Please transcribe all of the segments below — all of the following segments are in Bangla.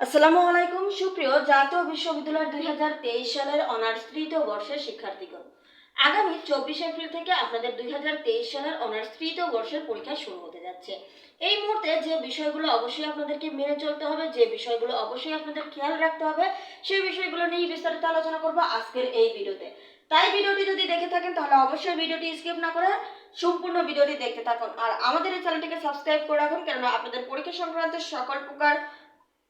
আসসালামু আলাইকুম, সুপ্রিয় জাতীয় বিশ্ববিদ্যালয় দুই হাজার তেইশ সালের অনার্স তৃতীয় বর্ষের শিক্ষার্থীগণ। আগামী চব্বিশ এপ্রিল থেকে আপনাদের দুই হাজার তেইশ সালের অনার্স তৃতীয় বর্ষের পরীক্ষা শুরু হতে যাচ্ছে। এই মুহূর্তে যে বিষয়গুলো অবশ্যই আপনাদেরকে মেনে চলতে হবে, যে বিষয়গুলো অবশ্যই আপনাদের খেয়াল রাখতে হবে, সেই বিষয়গুলো নিয়ে বিস্তারিত আলোচনা করব আজকের এই ভিডিওতে। তাই ভিডিওটি যদি দেখে থাকেন, তাহলে অবশ্যই ভিডিওটি স্কিপ না করে সম্পূর্ণ ভিডিওটি দেখতে থাকুন। আর আমাদের এই চ্যানেলটিকে সাবস্ক্রাইব করে রাখুন, কেননা আপনাদের পরীক্ষা সংক্রান্ত সকল প্রকার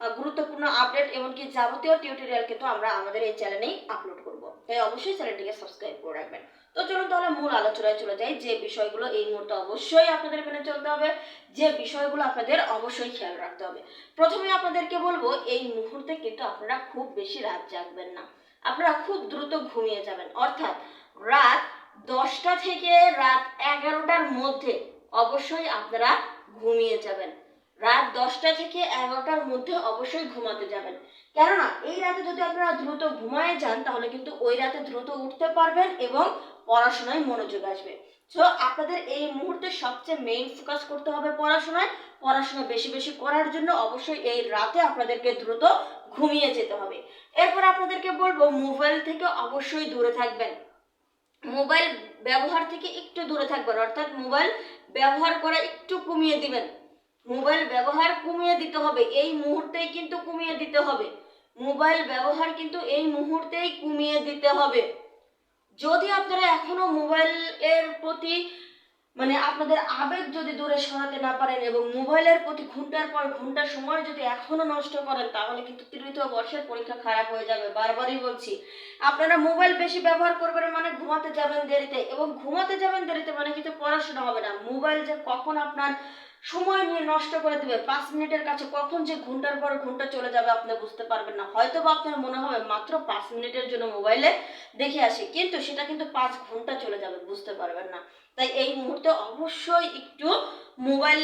গুরুত্বপূর্ণ আপডেট এমনকি যাবতীয় টিউটোরিয়াল কিন্তু আমরা আমাদের এই চ্যানেলেই আপলোড করব। তাই অবশ্যই চ্যানেলটিকে সাবস্ক্রাইব করে রাখবেন। তো চলুন তাহলে মূল আলোচনায় চলে যাই। যে বিষয়গুলো এই মুহূর্তে অবশ্যই আপনাদের মেনে চলতে হবে, যে বিষয়গুলো আপনাদের অবশ্যই খেয়াল রাখতে হবে। প্রথমে আপনাদেরকে বলব, এই মুহূর্তে কিন্তু আপনারা খুব বেশি রাত জাগবেন না। আপনারা খুব দ্রুত ঘুমিয়ে যাবেন। অর্থাৎ রাত দশটা থেকে রাত এগারোটার মধ্যে অবশ্যই আপনারা ঘুমিয়ে যাবেন। রাত দশটা থেকে এগারোটার মধ্যে অবশ্যই ঘুমাতে যাবেন। কেননা, এই রাতে যদি আপনারা দ্রুত ঘুমায় যান, তাহলে কিন্তু ওই রাতে দ্রুত উঠতে পারবেন এবং পড়াশোনায় মনোযোগ আসবে। সো আপনাদের এই মুহূর্তে সবচেয়ে মেইন ফোকাস করতে হবে পড়াশোনায়। পড়াশোনা বেশি বেশি করার জন্য অবশ্যই এই রাতে আপনাদেরকে দ্রুত ঘুমিয়ে যেতে হবে। এরপর আপনাদেরকে বলব মোবাইল থেকে অবশ্যই দূরে থাকবেন। মোবাইল ব্যবহার থেকে একটু দূরে থাকবেন, অর্থাৎ মোবাইল ব্যবহার করা একটু কমিয়ে দিবেন। মোবাইল ব্যবহার কমিয়ে দিতে হবে, এই মুহূর্তেই কিন্তু কমিয়ে দিতে হবে। মোবাইল ব্যবহার কিন্তু এই মুহূর্তেই কমিয়ে দিতে হবে। যদি আপনারা এখনও মোবাইলের প্রতি মানে আপনাদের আবেগ যদি দূরে সরাতে না পারেন এবং মোবাইলের প্রতি ঘণ্টার পর ঘণ্টা সময় যদি এখনও নষ্ট করেন, তাহলে কিন্তু তৃতীয় বর্ষের পরীক্ষা খারাপ হয়ে যাবে। বারবারই বলছি, আপনারা মোবাইল বেশি ব্যবহার করবেন মানে ঘুমাতে যাবেন দেরিতে এবং ঘুমাতে যাবেন দেরিতে মানে কিন্তু পড়াশোনা হবে না। মোবাইল যে কখন আপনার সময় নিয়ে নষ্ট করে দেবে। পাঁচ মিনিটের কাছে কখন যে ঘণ্টার পর ঘণ্টা চলে যাবে আপনি বুঝতে পারবেন না। হয়তো বা আপনার মনে হবে মাত্র পাঁচ মিনিটের জন্য মোবাইলে দেখে আসি, কিন্তু সেটা কিন্তু পাঁচ ঘণ্টা চলে যাবে, বুঝতে পারবেন না। তাই এই মুহূর্তে অবশ্যই একটু মোবাইল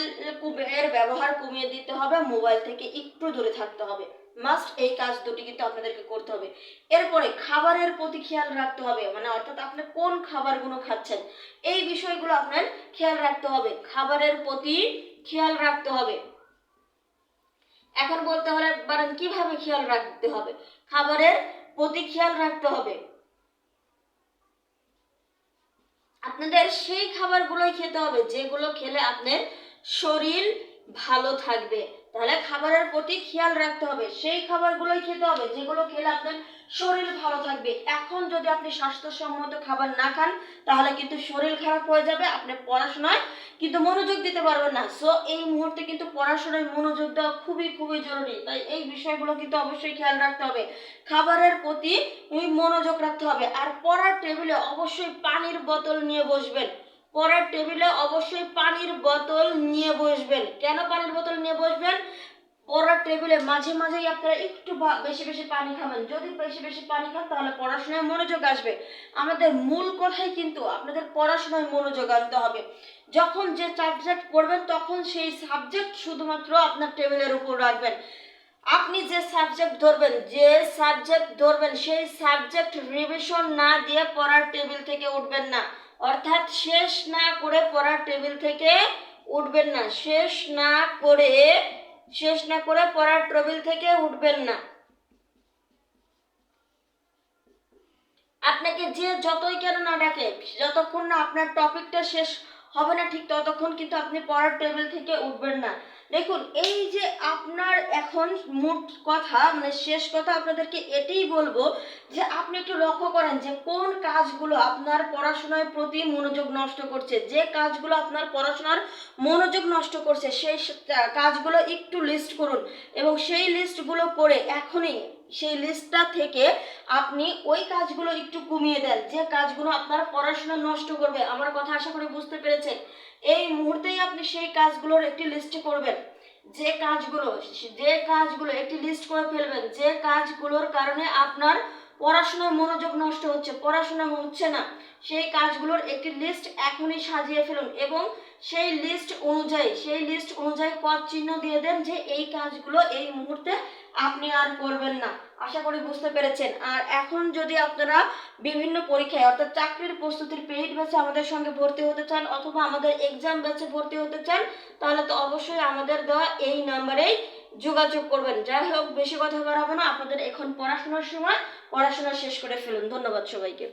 এর ব্যবহার কমিয়ে দিতে হবে, মোবাইল থেকে একটু দূরে থাকতে হবে। মাস্ট এই কাজ দুটি কিন্তু আপনাদেরকে করতে হবে। এরপরে খাবারের প্রতি খেয়াল রাখতে হবে মানে অর্থাৎ আপনি কোন খাবারগুলো খাচ্ছেন, এই বিষয়গুলো আপনার খেয়াল রাখতে হবে। খাবারের প্রতি খেয়াল রাখতে হবে। এখন বলতে হলে পারেন কীভাবে খেয়াল রাখতে হবে? খাবারের প্রতি খেয়াল রাখতে হবে। আপনাদের সেই খাবারগুলোই খেতে হবে, যেগুলো খেলে আপনার শরীর ভালো থাকবে। তাহলে খাবারের প্রতি খেয়াল রাখতে হবে। সেই খাবারগুলোই খেতে হবে, যেগুলো খেলে আপনার শরীর ভালো থাকবে। এখন যদি আপনি স্বাস্থ্যসম্মত খাবার না খান, তাহলে কিন্তু শরীর খারাপ হয়ে যাবে, আপনি পড়াশোনায় কিন্তু মনোযোগ দিতে পারবেন না। সো এই মুহূর্তে কিন্তু পড়াশোনায় মনোযোগ দেওয়া খুবই খুবই জরুরি। তাই এই বিষয়গুলো কিন্তু অবশ্যই খেয়াল রাখতে হবে। খাবারের প্রতি মনোযোগ রাখতে হবে। আর পড়ার টেবিলে অবশ্যই পানির বোতল নিয়ে বসবেন। পড়ার টেবিলে অবশ্যই পানির বোতল নিয়ে বসবেন। কেন পানির বোতল নিয়ে বসবেন? পড়ার টেবিলে মাঝে মাঝেই আপনারা একটু বেশি বেশি পানি খাবেন। যদি বেশি বেশি পানি খান, তাহলে পড়াশোনায় মনোযোগ আসবে। আমাদের মূল কথাই কিন্তু আপনাদের পড়াশোনায় মনোযোগ আনতে হবে। যখন যে সাবজেক্ট পড়বেন, তখন সেই সাবজেক্ট শুধুমাত্র আপনার টেবিলের উপর রাখবেন। আপনি যে সাবজেক্ট ধরবেন, যে সাবজেক্ট ধরবেন, সেই সাবজেক্ট রিভিশন না দিয়ে পড়ার টেবিল থেকে উঠবেন না। অর্থাৎ শেষ না করে পড়ার টেবিল থেকে উঠবেন না। শেষ না করে, শেষ না করে পড়ার টেবিল থেকে উঠবেন না। আপনাকে যে যতই কেন না ডাকে, যতক্ষণ না আপনার টপিকটা শেষ হবে না ঠিক ততক্ষণ কিন্তু আপনি পড়ার টেবিল থেকে উঠবেন না। দেখুন, এই যে আপনার এখন মোট কথা মানে শেষ কথা আপনাদেরকে এটাই বলব যে আপনি একটু লক্ষ্য করেন যে কোন কাজগুলো আপনার পড়াশোনার প্রতি মনোযোগ নষ্ট করছে। যে কাজগুলো আপনার পড়াশোনার মনোযোগ নষ্ট করছে, সেই কাজগুলো একটু লিস্ট করুন এবং সেই লিস্টগুলো করে এখনই সেই লিস্টটা থেকে আপনি ওই কাজগুলো একটু কমিয়ে দেন। যে কাজগুলো আপনার পড়াশোনা নষ্ট করবে, আমার কথা আশা করি বুঝতে পেরেছেন। এই মুহূর্তেই আপনি সেই কাজগুলোর একটি লিস্ট করবেন। যে কাজগুলো যে কাজগুলো একটি লিস্ট করে ফেলবেন, যে কাজগুলোর কারণে আপনার পড়াশোনায় মনোযোগ নষ্ট হচ্ছে, পড়াশোনা হচ্ছে না, সেই কাজগুলোর একটি লিস্ট এখনই সাজিয়ে ফেলুন এবং সেই লিস্ট অনুযায়ী, সেই লিস্ট অনুযায়ী পদ চিহ্ন দিয়ে দেন যে এই কাজগুলো এই মুহূর্তে আপনি আর করবেন না। আশা করি বুঝতে পেরেছেন। আর এখন যদি আপনারা বিভিন্ন পরীক্ষায়, অর্থাৎ চাকরির প্রস্তুতির পেইড ব্যাচে আমাদের সঙ্গে ভর্তি হতে চান অথবা আমাদের এক্সাম ব্যাচে ভর্তি হতে চান, তাহলে তো অবশ্যই আমাদের দেওয়া এই নাম্বারেই যোগাযোগ করবেন। যাই হোক, বেশি কথা বাড়াবো না। আপনাদের এখন পড়াশোনার সময়, পড়াশোনা শেষ করে ফেলুন। ধন্যবাদ সবাইকে।